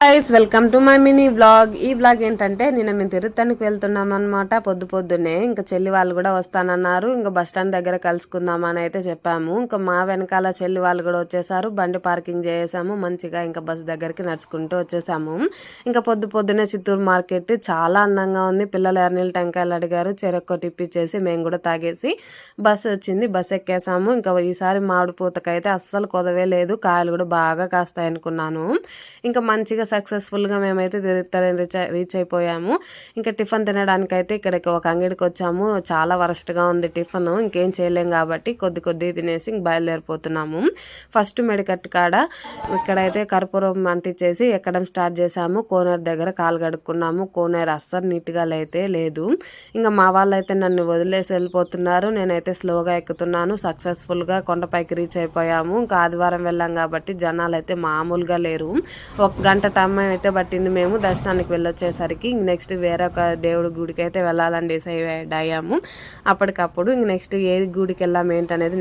Guys welcome to my mini blog ఈ blog ఏంటంటే నిన్న మేము తిరుత్తనికి వెళ్తున్నాం అనమాట పొద్దు పొద్దున్నే. ఇంకా చెల్లి వాళ్ళు కూడా వస్తానన్నారు. ఇంకా బస్ స్టాండ్ దగ్గర కలుసుకుందామని అయితే చెప్పాము. ఇంకా మా వెనకాల చెల్లి వాళ్ళు కూడా వచ్చేసారు. బండి పార్కింగ్ చేసాము మంచిగా ఇంకా బస్ దగ్గరికి నడుచుకుంటూ వచ్చేసాము. ఇంకా పొద్దు పొద్దునే చిత్తూరు మార్కెట్ చాలా అందంగా ఉంది. పిల్లలు ఎర్నీళ్ళు టెంకాయలు అడిగారు. చెరొక్క టిప్పిచ్చేసి మేము కూడా తాగేసి బస్ వచ్చింది. బస్ ఎక్కేసాము. ఇంకా ఈసారి మామిడి పూతకైతే అస్సలు కొదవే లేదు. కాయలు కూడా బాగా కాస్తాయి అనుకున్నాను ఇంకా మంచిగా సక్సెస్ఫుల్గా మేమైతే తిరుత్తని రీచ్ రీచ్ అయిపోయాము. ఇంకా టిఫిన్ తినడానికి అయితే ఇక్కడికి ఒక అంగడికి వచ్చాము. చాలా వరస్ట్గా ఉంది టిఫిన్. ఇంకేం చేయలేం కాబట్టి కొద్ది కొద్ది తినేసి ఇంక బయలుదేరిపోతున్నాము. ఫస్ట్ మెడికట్ కాడ ఇక్కడైతే కర్పూరం అంటించేసి ఎక్కడం స్టార్ట్ చేసాము కోనేరు దగ్గర కాలు కడుక్కున్నాము. కోనేరు అస్సలు నీట్గా అయితే లేదు. ఇంకా మా వాళ్ళైతే నన్ను వదిలేసి వెళ్ళిపోతున్నారు. నేనైతే స్లోగా ఎక్కుతున్నాను. సక్సెస్ఫుల్గా కొండపైకి రీచ్ అయిపోయాము. ఇంకా ఆదివారం వెళ్ళాం కాబట్టి జనాలు అయితే మామూలుగా లేరు. ఒక గంట అమ్మాయి అయితే పట్టింది మేము. దర్శనానికి వెళ్ళొచ్చేసరికి నెక్స్ట్ వేరే ఒక దేవుడి గుడికి అయితే వెళ్ళాలని డిసైడ్ అయ్యాము. అప్పటికప్పుడు ఇంక నెక్స్ట్ ఏ గుడికి వెళ్ళాము ఏంటనేది